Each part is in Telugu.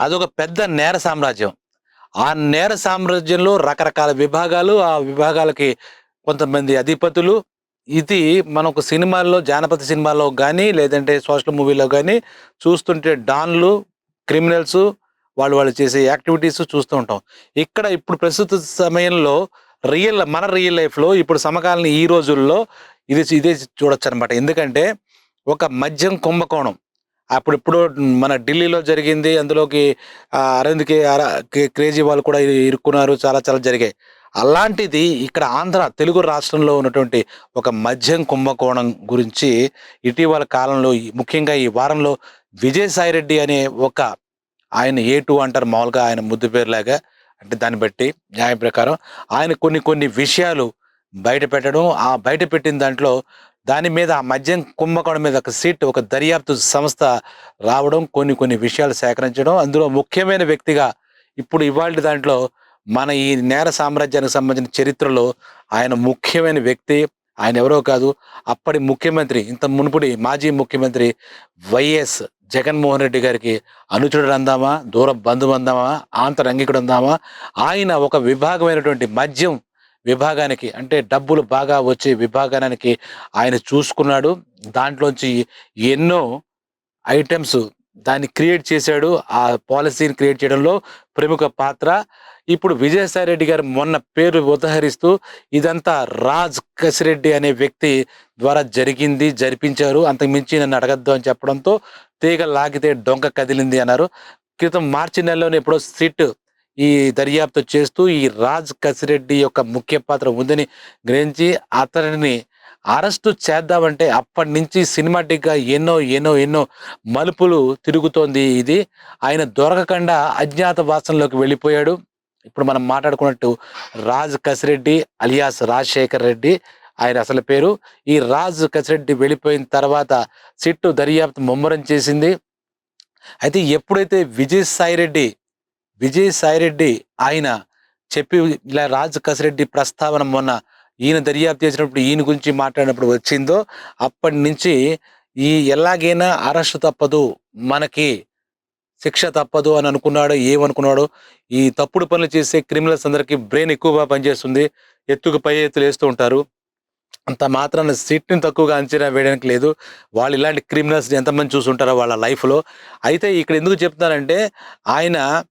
అదొక పెద్ద నేర సామ్రాజ్యం. ఆ నేర సామ్రాజ్యంలో రకరకాల విభాగాలు ఆ విభాగాలకి కొంతమంది అధిపతులు. ఇది మనకు సినిమాల్లో జానపద సినిమాల్లో కానీ లేదంటే సోషల్ మూవీలో కానీ చూస్తుంటే డాన్లు క్రిమినల్స్ వాళ్ళు వాళ్ళు చేసే యాక్టివిటీస్ చూస్తూ ఉంటాం. ఇక్కడ ఇప్పుడు ప్రస్తుత సమయంలో రియల్ మన రియల్ లైఫ్లో ఇప్పుడు సమకాలీన ఈ రోజుల్లో ఇది ఇదే చూడొచ్చు అనమాట ఎందుకంటే ఒక మద్యం కుంభకోణం. అప్పుడిప్పుడు మన ఢిల్లీలో జరిగింది. అందులోకి అరవింద్ కే అర- కే- క్రేజీ వాళ్ళు కూడా ఇరుక్కున్నారు. చాలా చాలా జరిగాయి. అలాంటిది ఇక్కడ ఆంధ్ర తెలుగు రాష్ట్రంలో ఉన్నటువంటి ఒక మద్యం కుంభకోణం గురించి ఇటీవల కాలంలో ముఖ్యంగా ఈ వారంలో విజయసాయి రెడ్డి అనే ఒక ఆయన ఏ టూ అంటారు. మామూలుగా ఆయన ముద్దు పేరులాగా అంటే దాన్ని బట్టి న్యాయం ప్రకారం ఆయన కొన్ని కొన్ని విషయాలు బయట పెట్టడం ఆ బయట పెట్టిన దాంట్లో దాని మీద మద్యం కుంభకోణం మీద ఒక సీట్ ఒక దర్యాప్తు సంస్థ రావడం కొన్ని కొన్ని విషయాలు సేకరించడం. అందులో ముఖ్యమైన వ్యక్తిగా ఇప్పుడు ఇవాళ దాంట్లో మన ఈ నేర సామ్రాజ్యానికి సంబంధించిన చరిత్రలో ఆయన ముఖ్యమైన వ్యక్తి. ఆయన ఎవరో కాదు. అప్పటి ముఖ్యమంత్రి ఇంత మునుపుడి మాజీ ముఖ్యమంత్రి వైఎస్ జగన్మోహన్ రెడ్డి గారికి అనుచరుడు అందామా? దూర బంధువు అందామా? ఆంతరంగికుడు అందామా? ఆయన ఒక విభాగమైనటువంటి మద్యం విభాగానికి అంటే డబ్బులు బాగా వచ్చే విభాగానికి ఆయన చూసుకున్నాడు. దాంట్లోంచి ఎన్నో ఐటమ్స్ దాన్ని క్రియేట్ చేశాడు. ఆ పాలసీని క్రియేట్ చేయడంలో ప్రముఖ పాత్ర. ఇప్పుడు విజయసాయి రెడ్డి గారు మొన్న పేరు ఉదహరిస్తూ ఇదంతా రాజ్ కసిరెడ్డి అనే వ్యక్తి ద్వారా జరిగింది జరిపించారు. అంతకు మించి నన్ను అడగద్దు అని చెప్పడంతో తీగ లాగితే డొంక కదిలింది అన్నారు. క్రితం మార్చి నెలలోనే ఎప్పుడో సిట్ ఈ దర్యాప్తు చేస్తూ ఈ రాజ్ కసిరెడ్డి యొక్క ముఖ్య పాత్ర ఉందని గ్రహించి అతనిని అరెస్టు చేద్దామంటే అప్పటి నుంచి సినిమాటిక్గా ఎన్నో ఎన్నో ఎన్నో మలుపులు తిరుగుతోంది ఇది. ఆయన దొరకకుండా అజ్ఞాత వాసనలోకి వెళ్ళిపోయాడు. ఇప్పుడు మనం మాట్లాడుకున్నట్టు రాజ్ కసిరెడ్డి అలియాస్ రాజశేఖర్ రెడ్డి ఆయన అసలు పేరు. ఈ రాజ్ కసిరెడ్డి వెళ్ళిపోయిన తర్వాత సిట్టు దర్యాప్తు ముమ్మరం చేసింది. అయితే ఎప్పుడైతే విజయ్ రెడ్డి విజయసాయిరెడ్డి ఆయన చెప్పి ఇలా రాజ్ కసిరెడ్డి ప్రస్తావన మొన్న ఈయన దర్యాప్తు చేసినప్పుడు ఈయన గురించి మాట్లాడినప్పుడు వచ్చిందో అప్పటి నుంచి ఈ ఎలాగైనా అరెస్ట్ తప్పదు మనకి శిక్ష తప్పదు అని అనుకున్నాడు ఏమనుకున్నాడు ఈ తప్పుడు పనులు చేసే క్రిమినల్స్ అందరికీ బ్రెయిన్ ఎక్కువగా పనిచేస్తుంది ఎత్తుకు పై ఎత్తులు వేస్తూ ఉంటారు. అంత మాత్రాన సిట్ని తక్కువగా అంచనా వేయడానికి లేదు. వాళ్ళు ఇలాంటి క్రిమినల్స్ ఎంతమంది చూసుంటారో వాళ్ళ లైఫ్లో. అయితే ఇక్కడ ఎందుకు చెప్తున్నానంటే ఆయన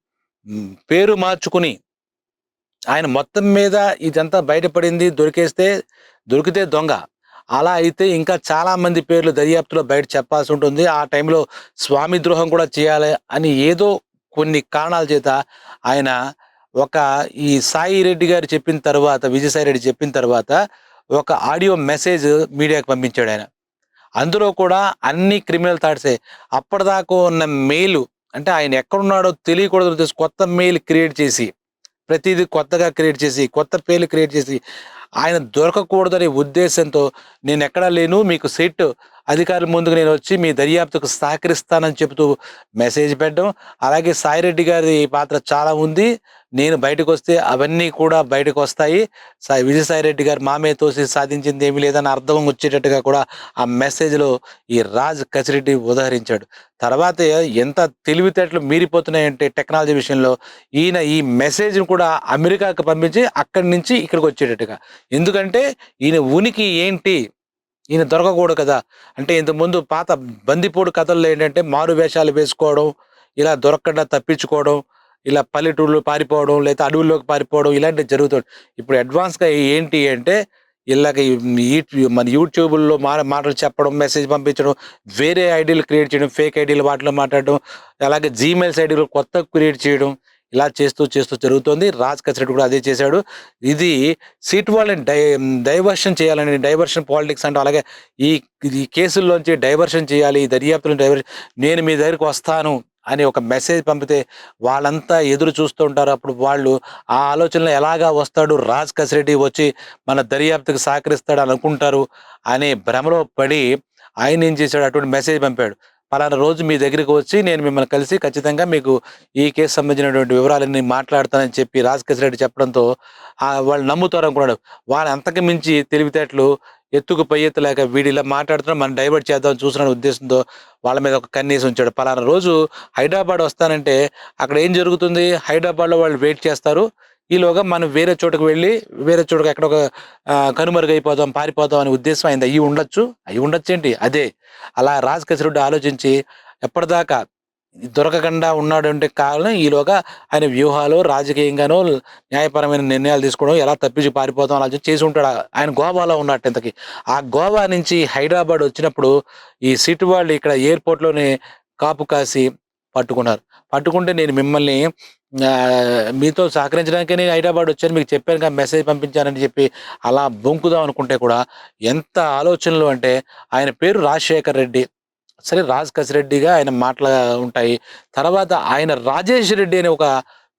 పేరు మార్చుకుని ఆయన మొత్తం మీద ఇదంతా బయటపడింది దొరికేస్తే దొరికితే దొంగ. అలా అయితే ఇంకా చాలామంది పేర్లు దర్యాప్తులో బయట చెప్పాల్సి ఉంటుంది. ఆ టైంలో స్వామి ద్రోహం కూడా చేయాలి అని ఏదో కొన్ని కారణాల చేత ఆయన ఒక ఈ సాయి రెడ్డి గారు చెప్పిన తర్వాత విజయసాయి రెడ్డి చెప్పిన తర్వాత ఒక ఆడియో మెసేజ్ మీడియాకి పంపించాడు ఆయన. అందులో కూడా అన్ని క్రిమినల్ థాట్సే. అప్పటిదాకా ఉన్న మెయిల్ అంటే ఆయన ఎక్కడున్నాడో తెలియకూడదు కొత్త మెయిల్ క్రియేట్ చేసి ప్రతిదీ కొత్తగా క్రియేట్ చేసి కొత్త పేర్లు క్రియేట్ చేసి ఆయన దొరకకూడదనే ఉద్దేశంతో నేను ఎక్కడా లేను మీకు సెట్ అధికారుల ముందుకు నేను వచ్చి మీ దర్యాప్తుకు సహకరిస్తానని చెబుతూ మెసేజ్ పెట్టడం. అలాగే సాయిరెడ్డి గారి పాత్ర చాలా ఉంది. నేను బయటకు వస్తే అవన్నీ కూడా బయటకు వస్తాయి సాయి విజయసాయి రెడ్డి గారు మామే తోసి సాధించింది ఏమీ లేదని అర్థం వచ్చేటట్టుగా కూడా ఆ మెసేజ్లో ఈ రాజ్ కసిరెడ్డి ఉదహరించాడు. తర్వాత ఎంత తెలివితేటలు మీరిపోతున్నాయంటే టెక్నాలజీ విషయంలో ఈయన ఈ మెసేజ్ని కూడా అమెరికాకు పంపించి అక్కడి నుంచి ఇక్కడికి వచ్చేటట్టుగా. ఎందుకంటే ఈయన ఉనికి ఏంటి? ఈయన దొరకకూడదు కదా. అంటే ఇంతకుముందు పాత బందిపోడు కథల్లో ఏంటంటే మారు వేషాలు వేసుకోవడం ఇలా దొరకకుండా తప్పించుకోవడం ఇలా పల్లెటూళ్ళు పారిపోవడం లేదా అడవుల్లోకి పారిపోవడం ఇలాంటివి జరుగుతుంది ఇప్పుడు అడ్వాన్స్గా ఏంటి అంటే ఇలాగ ఈ మన యూట్యూబ్లో మా మాటలు చెప్పడం మెసేజ్ పంపించడం వేరే ఐడీలు క్రియేట్ చేయడం ఫేక్ ఐడీలు వాటిలో మాట్లాడడం అలాగే జీమెయిల్స్ ఐడీలు కొత్త క్రియేట్ చేయడం ఇలా చేస్తూ చేస్తూ జరుగుతోంది. రాజ్ కసిరెడ్డి కూడా అదే చేశాడు. ఇది సీట్ వాళ్ళని డై డైవర్షన్ చేయాలని డైవర్షన్ పాలిటిక్స్ అంటే అలాగే ఈ ఈ కేసుల్లోంచి డైవర్షన్ చేయాలి ఈ దర్యాప్తులను డైవర్షన్ నేను మీ దగ్గరికి వస్తాను అని ఒక మెసేజ్ పంపితే వాళ్ళంతా ఎదురు చూస్తూ ఉంటారు. అప్పుడు వాళ్ళు ఆ ఆలోచనలో ఎలాగా వస్తాడు? రాజ్ కసిరెడ్డి వచ్చి మన దర్యాప్తుకు సహకరిస్తాడు అనుకుంటారు అనే భ్రమలో పడి ఆయన ఏం చేశాడు? అటువంటి మెసేజ్ పంపాడు. పలానా రోజు మీ దగ్గరికి వచ్చి నేను మిమ్మల్ని కలిసి ఖచ్చితంగా మీకు ఈ కేసు సంబంధించినటువంటి వివరాలన్నీ మాట్లాడతానని చెప్పి రాజకేశ్వర రెడ్డి చెప్పడంతో వాళ్ళు నమ్ముతారు అనుకున్నాడు. వాళ్ళు అంతకు మించి తెలివితేటలు ఎత్తుకు పై ఎత్తు లేక వీడు ఇలా మాట్లాడుతున్నా మనం డైవర్ట్ చేద్దాం చూసిన ఉద్దేశంతో వాళ్ళ మీద ఒక కన్నీసి ఉంచాడు. పలానా రోజు హైదరాబాద్ వస్తానంటే అక్కడ ఏం జరుగుతుంది? హైదరాబాద్లో వాళ్ళు వెయిట్ చేస్తారు. ఈలోగా మనం వేరే చోటుకు వెళ్ళి వేరే చోటుకు ఎక్కడ ఒక కనుమరుగైపోదాం పారిపోదాం అనే ఉద్దేశం అయింది? అయ్యి ఉండొచ్చు. అయ్యి ఉండొచ్చు ఏంటి? అదే. అలా రాజకేశ్వరుడు ఆలోచించి ఎప్పటిదాకా దొరకకుండా ఉన్నాడు అంటే కారణం ఈలోగా ఆయన వ్యూహాలు రాజకీయంగానో న్యాయపరమైన నిర్ణయాలు తీసుకోవడం ఎలా తప్పించి పారిపోతాం అలా చేసి ఉంటాడు. ఆయన గోవాలో ఉన్నట్టు ఇంతకి. ఆ గోవా నుంచి హైదరాబాద్ వచ్చినప్పుడు ఈ సిటీ వాళ్ళు ఇక్కడ ఎయిర్పోర్ట్లోనే కాపు కాసి పట్టుకున్నారు. పట్టుకుంటే నేను మిమ్మల్ని మీతో సహకరించడానికి నేను హైదరాబాద్ వచ్చాను. మీకు చెప్పాను కానీ మెసేజ్ పంపించానని చెప్పి అలా బొంకుదాం అనుకుంటే కూడా ఎంత ఆలోచనలు అంటే ఆయన పేరు రాజశేఖర్ రెడ్డి. సరే రాజ్ కసిరెడ్డిగా ఆయన మాటలు ఉంటాయి. తర్వాత ఆయన రాజేష్ రెడ్డి అని ఒక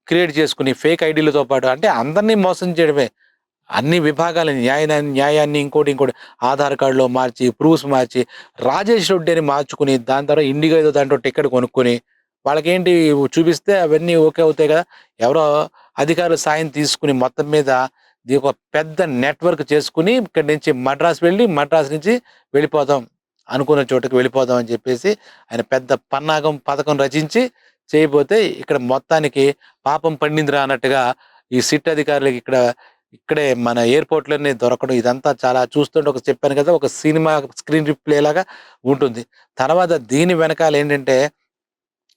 క్రియేట్ చేసుకుని ఫేక్ ఐడీలతో పాటు అంటే అందరినీ మోసం చేయడమే. అన్ని విభాగాలని న్యాయ న్యాయాన్ని ఇంకోటి ఇంకోటి ఆధార్ కార్డులో మార్చి ప్రూఫ్స్ మార్చి రాజేష్ రెడ్డి అని మార్చుకుని దాని తర్వాత ఇండిగో ఏదో దాంట్లో టికెట్ కొనుక్కొని వాళ్ళకేంటి చూపిస్తే అవన్నీ ఓకే అవుతాయి కదా? ఎవరో అధికారుల సాయం తీసుకుని మొత్తం మీద ఒక పెద్ద నెట్వర్క్ చేసుకుని ఇక్కడి నుంచి మద్రాస్ వెళ్ళి మద్రాస్ నుంచి వెళ్ళిపోదాం అనుకున్న చోటుకి వెళ్ళిపోదాం అని చెప్పేసి ఆయన పెద్ద పన్నాగం పథకం రచించి చేయబోతే ఇక్కడ మొత్తానికి పాపం పండిందిరా అన్నట్టుగా ఈ సిట్ అధికారులకి ఇక్కడ ఇక్కడే మన ఎయిర్పోర్ట్లోనే దొరకడం ఇదంతా చాలా చూస్తుంటే ఒక చెప్పాను కదా ఒక సినిమా స్క్రీన్ రిప్లే లాగా ఉంటుంది. తర్వాత దీని వెనకాల ఏంటంటే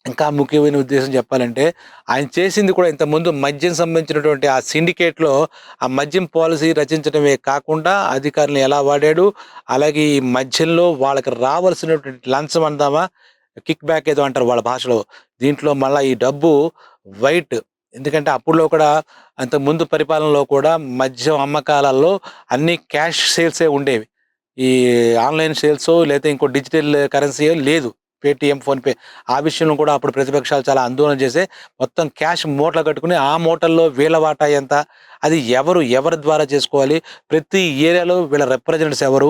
ఇంకా ముఖ్యమైన ఉద్దేశం చెప్పాలంటే ఆయన చేసింది కూడా ఇంతకుముందు మద్యం సంబంధించినటువంటి ఆ సిండికేట్లో ఆ మద్యం పాలసీ రచించడమే కాకుండా అధికారులను ఎలా వాడాడు అలాగే ఈ మద్యంలో వాళ్ళకి రావాల్సినటువంటి లంచం అందామా కిక్ బ్యాక్ ఏదో అంటారు వాళ్ళ భాషలో. దీంట్లో మళ్ళీ ఈ డబ్బు వైట్. ఎందుకంటే అప్పుడులో కూడా అంత ముందు పరిపాలనలో కూడా మద్యం అమ్మకాలలో అన్ని క్యాష్ సేల్సే ఉండేవి. ఈ ఆన్లైన్ సేల్స్ లేదా ఇంకో డిజిటల్ కరెన్సీ లేదు. పేటీఎం ఫోన్పే ఆ విషయంలో కూడా అప్పుడు ప్రతిపక్షాలు చాలా ఆందోళన చేసే మొత్తం క్యాష్ మూటలు కట్టుకుని ఆ మూటల్లో వీళ్ళ వాటా ఎంత? అది ఎవరు ఎవరి ద్వారా చేసుకోవాలి? ప్రతి ఏరియాలో వీళ్ళ రిప్రజెంటేటివ్స్ ఎవరు?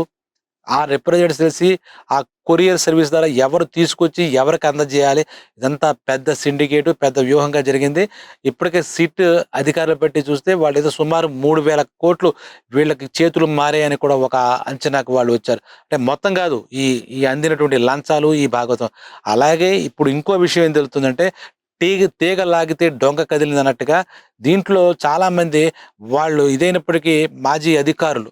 ఆ రిప్రజెంట్ తెలిసి ఆ కొరియర్ సర్వీస్ ద్వారా ఎవరు తీసుకొచ్చి ఎవరికి అందజేయాలి? ఇదంతా పెద్ద సిండికేట్ పెద్ద వ్యూహంగా జరిగింది. ఇప్పటికే సిట్ అధికారులు పెట్టి చూస్తే వాళ్ళు ఏదో సుమారు మూడు వేల కోట్లు వీళ్ళకి చేతులు మారాయని కూడా ఒక అంచనాకు వాళ్ళు వచ్చారు. అంటే మొత్తం కాదు ఈ ఈ అందినటువంటి లంచాలు ఈ భాగవతం అలాగే ఇప్పుడు ఇంకో విషయం ఏం తెలుస్తుందంటే తీగ తీగ లాగితే డొంక కదిలింది అన్నట్టుగా దీంట్లో చాలామంది వాళ్ళు ఇదైనప్పటికీ మాజీ అధికారులు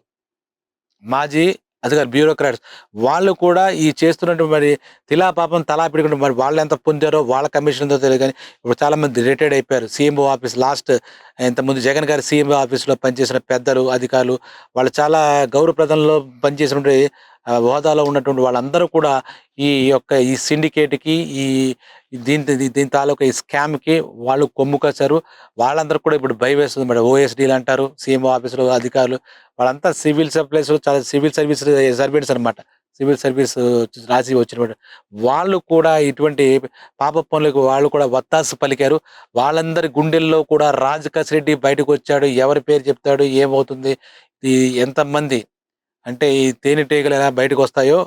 మాజీ అధికారు బ్యూరోక్రాట్స్ వాళ్ళు కూడా ఈ చేస్తున్నటువంటి మరి తిలా పాపం తలా పిడుకుంటే మరి వాళ్ళు ఎంత పొందారో వాళ్ళ కమిషన్ తెలియదు కానీ ఇప్పుడు చాలా మంది రిటైర్డ్ అయిపోయారు. సీఎంఓ ఆఫీస్ లాస్ట్ ఇంతకుముందు జగన్ గారి సీఎంఓ ఆఫీస్లో పనిచేసిన పెద్దలు అధికారులు వాళ్ళు చాలా గౌరవప్రదంలో పనిచేసినటువంటి హోదాలో ఉన్నటువంటి వాళ్ళందరూ కూడా ఈ యొక్క ఈ సిండికేట్కి ఈ దీని దీని తాలూకా ఈ స్కామ్కి వాళ్ళు కొమ్ము కాశారు వాళ్ళందరూ కూడా ఇప్పుడు భయం వేస్తుంది మేడం ఓఎస్డీలు అంటారు సీఎంఓ ఆఫీసులు అధికారులు. వాళ్ళంతా సివిల్ సప్లైస్ చాలా సివిల్ సర్వీస్ సర్వెంట్స్ అనమాట సివిల్ సర్వీస్ రాసి వచ్చినటువంటి వాళ్ళు కూడా ఇటువంటి పాప పనులకు వాళ్ళు కూడా వత్తాసు పలికారు. వాళ్ళందరి గుండెల్లో కూడా రాజ్ రెడ్డి బయటకు వచ్చాడు. ఎవరి పేరు చెప్తాడు? ఏమవుతుంది? ఎంతమంది అంటే ఈ తేనెటీగలు ఎలా బయటకు వస్తాయో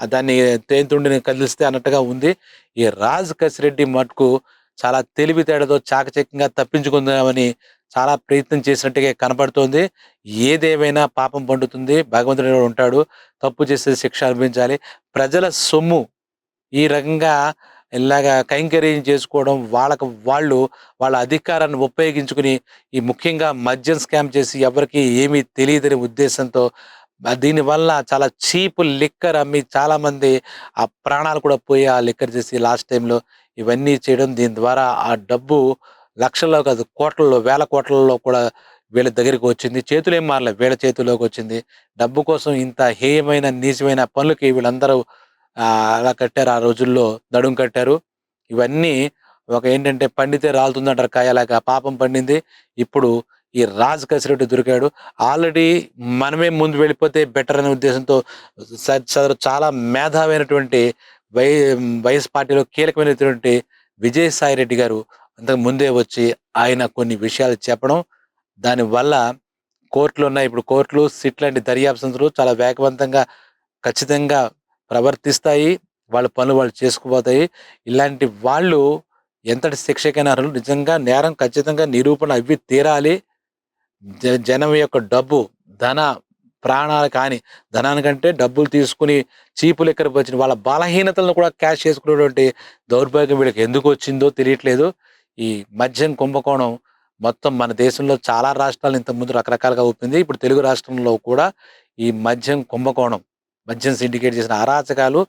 దాన్ని తేనెతుండిని కదిలిస్తే అన్నట్టుగా ఉంది. ఈ రాజ్ కసిరెడ్డి మటుకు చాలా తెలివితేడతో చాకచక్యంగా తప్పించుకుందామని చాలా ప్రయత్నం చేసినట్టుగా కనపడుతోంది. ఏదేమైనా పాపం పండుతుంది భగవంతుడు ఉంటాడు తప్పు చేసే శిక్ష అనిపించాలి ప్రజల సొమ్ము ఈ రకంగా ఇలాగా కైంకర్యం చేసుకోవడం వాళ్ళకు వాళ్ళు వాళ్ళ అధికారాన్ని ఉపయోగించుకుని ఈ ముఖ్యంగా మద్యం స్కామ్ చేసి ఎవరికి ఏమీ తెలియదని ఉద్దేశంతో దీనివల్ల చాలా చీప్ లిక్కర్ అమ్మి చాలామంది ఆ ప్రాణాలు కూడా పోయి ఆ లిక్కర్ చేసి లాస్ట్ టైంలో ఇవన్నీ చేయడం దీని ద్వారా ఆ డబ్బు లక్షల్లో కాదు కోట్లలో వేల కోట్లలో కూడా వీళ్ళ దగ్గరికి వచ్చింది. చేతులు ఏం మారలేదు వీళ్ళ చేతుల్లోకి వచ్చింది. డబ్బు కోసం ఇంత హేయమైన నీచమైన పనులకి వీళ్ళందరూ అలా కట్టారు. ఆ రోజుల్లో దడుం కట్టారు. ఇవన్నీ ఒక ఏంటంటే పండితే రాలుతుందంటారు కాయలాగా. పాపం పండింది. ఇప్పుడు ఈ రాజ్ కసిరెడ్డి దొరికాడు. ఆల్రెడీ మనమే ముందు వెళ్ళిపోతే బెటర్ అనే ఉద్దేశంతో సదరు చాలా మేధావైనటువంటి వై వైఎస్ పార్టీలో కీలకమైనటువంటి విజయసాయి రెడ్డి గారు అంతకు ముందే వచ్చి ఆయన కొన్ని విషయాలు చెప్పడం. దానివల్ల కోర్టులు ఉన్నాయి. ఇప్పుడు కోర్టులు సిట్ లాంటి దర్యాప్తు సంస్థలు చాలా వేగవంతంగా ఖచ్చితంగా ప్రవర్తిస్తాయి. వాళ్ళ పనులు వాళ్ళు చేసుకుపోతాయి. ఇలాంటి వాళ్ళు ఎంతటి శిక్షకైనా నిజంగా నేరం ఖచ్చితంగా నిరూపణ అవి తీరాలి. జనం యొక్క డబ్బు ధన ప్రాణాలు కానీ ధనానికంటే డబ్బులు తీసుకుని చీపులు ఎక్కడ వచ్చిన వాళ్ళ బలహీనతలను కూడా క్యాష్ చేసుకునేటువంటి దౌర్భాగ్యం వీళ్ళకి ఎందుకు వచ్చిందో తెలియట్లేదు. ఈ మద్యం కుంభకోణం మొత్తం మన దేశంలో చాలా రాష్ట్రాలు ఇంతకుముందు రకరకాలుగా ఊపింది. ఇప్పుడు తెలుగు రాష్ట్రంలో కూడా ఈ మద్యం కుంభకోణం మద్యం సిండికేట్ చేసిన అరాచకాలు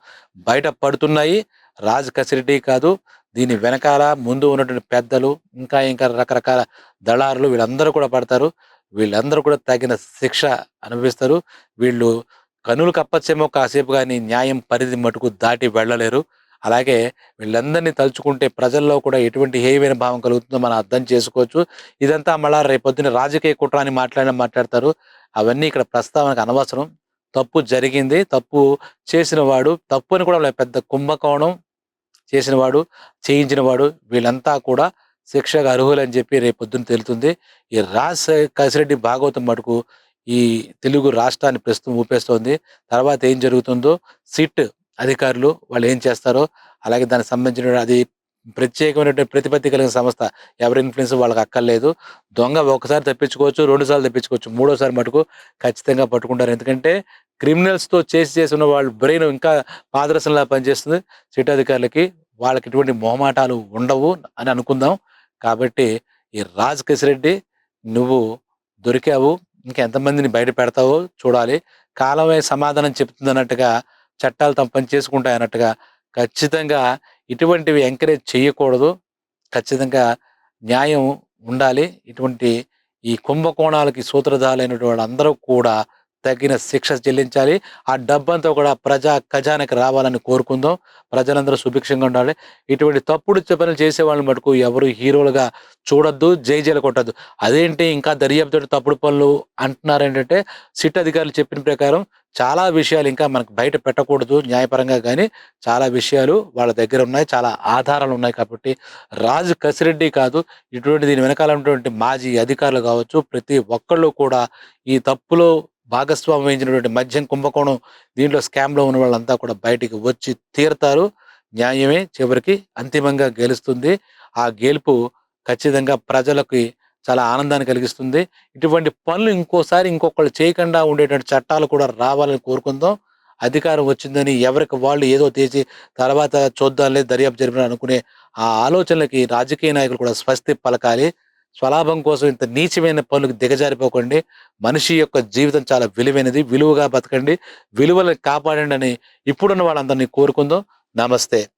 బయట పడుతున్నాయి. రాజ్ కసిరెడ్డి కాదు దీని వెనకాల ముందు ఉన్నటువంటి పెద్దలు ఇంకా ఇంకా రకరకాల దళారులు వీళ్ళందరూ కూడా పడతారు. వీళ్ళందరూ కూడా తగిన శిక్ష అనుభవిస్తారు. వీళ్ళు కనులు కప్పచ్చేమో కాసేపు కానీ న్యాయం పరిధి మటుకు దాటి వెళ్ళలేరు. అలాగే వీళ్ళందరినీ తలుచుకుంటే ప్రజల్లో కూడా ఎటువంటి హేయమైన భావం కలుగుతుందో మనం అర్థం చేసుకోవచ్చు. ఇదంతా మళ్ళా రేపొద్దున రాజకీయ కుట్ర అని మాట్లాడిన మాట్లాడతారు. అవన్నీ ఇక్కడ ప్రస్తావనకు అనవసరం. తప్పు జరిగింది. తప్పు చేసిన వాడు తప్పు అని కూడా పెద్ద కుంభకోణం. చేసిన వాడు చేయించిన వాడు వీళ్ళంతా కూడా శిక్షకు అర్హులని చెప్పి రేపు పొద్దున్న తెలుతుంది. ఈ రాజ్ కసిరెడ్డి భాగవతం మటుకు ఈ తెలుగు రాష్ట్రాన్ని ప్రస్తుతం ఊపేస్తోంది. తర్వాత ఏం జరుగుతుందో సిట్ అధికారులు వాళ్ళు ఏం చేస్తారో అలాగే దానికి సంబంధించిన అది ప్రత్యేకమైనటువంటి ప్రతిపత్తి కలిగిన సంస్థ ఎవరి ఇన్ఫ్లుయెన్స్ వాళ్ళకి అక్కర్లేదు. దొంగ ఒకసారి తప్పించుకోవచ్చు రెండు సార్లు తప్పించుకోవచ్చు మూడోసారి మటుకు ఖచ్చితంగా పట్టుకుంటారు. ఎందుకంటే క్రిమినల్స్తో చేసి చేసి చేసిన వాళ్ళ బ్రెయిన్ ఇంకా పాదరసంలా పనిచేస్తుంది. సిటీ అధికారులకి వాళ్ళకి ఎటువంటి మొహమాటాలు ఉండవు అని అనుకుందాం. కాబట్టి ఈ రాజ్ కిసిరెడ్డి నువ్వు దొరికావు ఇంకా ఎంతమందిని బయట పెడతావో చూడాలి. కాలమే సమాధానం చెప్తుంది అన్నట్టుగా చట్టాలు తమ పని చేసుకుంటాయి అన్నట్టుగా ఖచ్చితంగా ఇటువంటివి ఎంకరేజ్ చేయకూడదు. ఖచ్చితంగా న్యాయం ఉండాలి. ఇటువంటి ఈ కుంభకోణాలకి సూత్రధారులైనటువంటి వాళ్ళందరూ కూడా తగిన శిక్ష చెల్లించాలి. ఆ డబ్బంతా కూడా ప్రజా ఖజానాకి రావాలని కోరుకుందాం. ప్రజలందరూ సుభిక్షంగా ఉండాలి. ఇటువంటి తప్పుడు పనులు చేసే వాళ్ళని మటుకు ఎవరు హీరోలుగా చూడొద్దు జై జైలు కొట్టద్దు. అదేంటి ఇంకా దర్యాప్తు తప్పుడు పనులు అంటున్నారు ఏంటంటే సిట్ అధికారులు చెప్పిన ప్రకారం చాలా విషయాలు ఇంకా మనకు బయట పెట్టకూడదు న్యాయపరంగా కానీ చాలా విషయాలు వాళ్ళ దగ్గర ఉన్నాయి చాలా ఆధారాలు ఉన్నాయి కాబట్టి రాజు కసిరెడ్డి కాదు ఇటువంటి దీని వెనకాల ఉన్నటువంటి మాజీ అధికారులు కావచ్చు ప్రతి ఒక్కళ్ళు కూడా ఈ తప్పులో భాగస్వామ్యం వహించినటువంటి మద్యం కుంభకోణం దీంట్లో స్కామ్లో ఉన్న వాళ్ళంతా కూడా బయటికి వచ్చి తీరుతారు. న్యాయమే చివరికి అంతిమంగా గెలుస్తుంది. ఆ గెలుపు ఖచ్చితంగా ప్రజలకి చాలా ఆనందాన్ని కలిగిస్తుంది. ఇటువంటి పనులు ఇంకోసారి ఇంకొకళ్ళు చేయకుండా ఉండేటువంటి చట్టాలు కూడా రావాలని కోరుకుందాం. అధికారం వచ్చిందని ఎవరికి వాళ్ళు ఏదో తీసి తర్వాత చూద్దాంలే దర్యాప్తు జరిపిన అనుకునే ఆ ఆలోచనలకి రాజకీయ నాయకులు కూడా స్వస్తి పలకాలి. స్వలాభం కోసం ఇంత నీచమైన పనులకు దిగజారిపోకండి. మనిషి యొక్క జీవితం చాలా విలువైనది. విలువగా బతకండి. విలువలను కాపాడండి అని ఇప్పుడున్న వాళ్ళందరినీ కోరుకుందాం. నమస్తే.